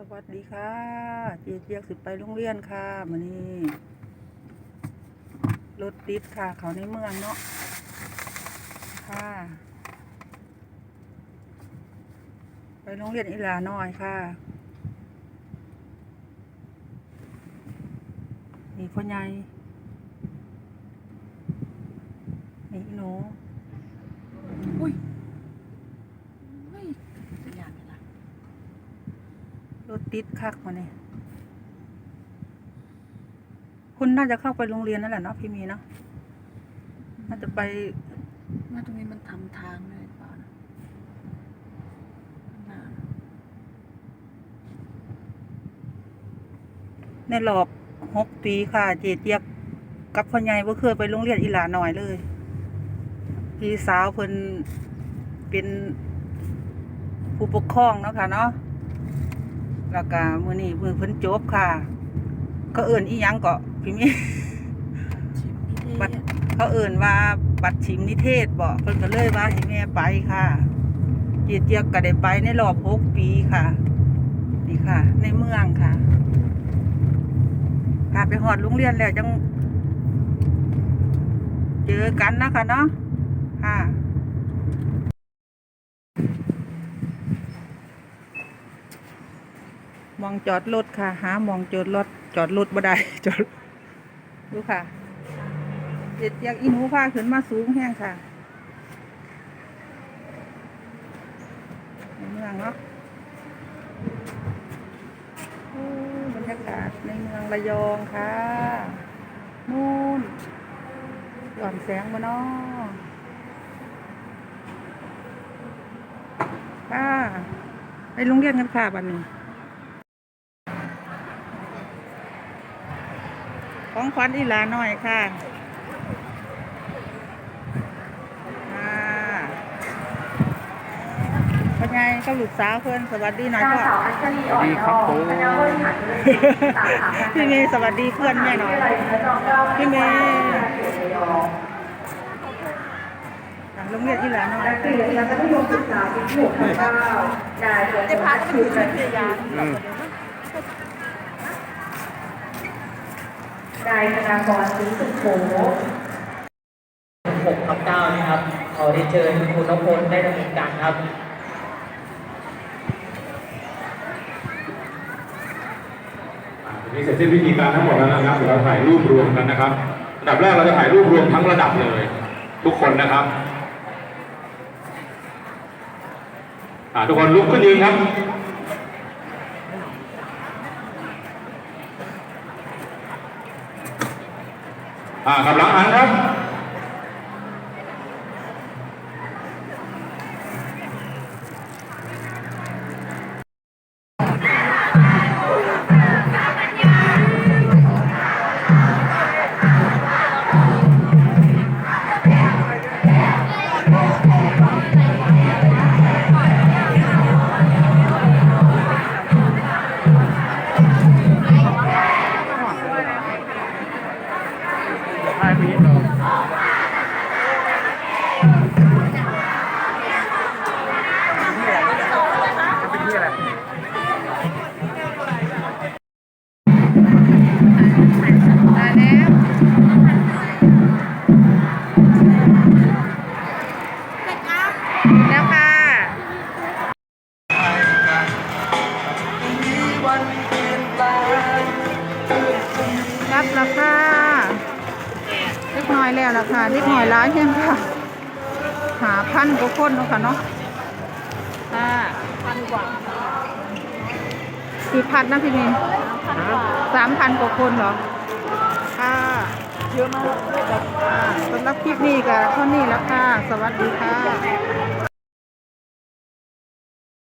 สวัสดีค่ะเจียเจียกสิไปโรงเรียนค่ะมื้อนี้รถติดค่ะ เขาในเมืองเนาะค่ะ ไปโรงเรียนอีหลาน้อยค่ะนี่พ่อใหญ่นี่หนู อุ้ยอุ้ยจะยากไหมล่ะ รถ ติดคักมาเนี่ยคุณน่าจะเข้าไปโรงเรียนนั่นแหละเนาะพี่มีเนาะน่าจะไปว่าตรงนี้มันทำทางเลยเปล่านะข้างหน้าในรอบหกปีค่ะ เจเจียกกับพ่อใหญ่ว่าเคยไปโรงเรียนอีหลาหน่อยเลย พี่สาวเพิ่นเป็นผู้ปกครองเนาะค่ะเนาะ แล้วก็มื้อนี้มือเพิ่นจบค่ะ ก็เอิ่นอีหยังก็พี่มีชิมนิเทบัดศเขาเอิ่นว่าบัตรชิมนิเทศบอกเพิ่นก็เลยว่าให้แม่ไปค่ะเจียเจียกก็ได้ไปในรอบหกปีค่ะนี่ค่ะ ในเมืองค่ะค่ะไปหอดโรงเรียนแล้วจัง เจอกันนะคะเนาะค่ะ มองจอดรถค่ะ หามองจอดรถจอดรถบ่ได้จอดดูค่ะเด็ดอยากอินหูพาขึ้นมาสูงแห้งค่ะในเมืองเนาะโอ้บรรยากาศในเมืองระยองค่ะนู่นหย่อนแสงมาเนาะค่ะไปโรงเรียนกันค่ะบันนี้ ของขวัญอีหลาหน่อยค่ะค่ะพ่อใหญ่ก็ลูกสาวเพื่อนสวัสดีหน่อยนางพ่อสาวอัญชลีอ่อนทองคณะบริหารธุรกิจสาขาพี่เมย์สวัสดีเพื่อนแม่หน่อยพี่เมย์อะโรงเรียนอีหลาหน่อยนักเรียนชั้นมัธยมศึกษาปีที่หกทับเก้าน นายธนากรศรีสุโขหกกับเก้านี่ครับ ขอได้เชิญคุณนพลได้ดำเนินการครับวันนี้เสร็จสิ้นพิธีการทั้งหมดแล้วนะครับเดี๋ยวเราถ่ายรูปรวมกันนะครับอันดับแรกเราจะถ่ายรูปรวมทั้งระดับเลย ทุกคนนะครับทุกคนลุกขึ้นยืนครับ อ่ากำลังหันครับ รับราคาเล็กน้อยแล้วราคาเล็กน้อยร้ายแค่ค่ะหาพันกว่าคนเนาะค่ะเนาะค่ะพันกว่ากี่พันนะพี่มินสามพันกว่าคนเหรอค่ะเยอะมากสำหรับคลิปนี้ก็เท่านี้แล้วค่ะ สวัสดีค่ะ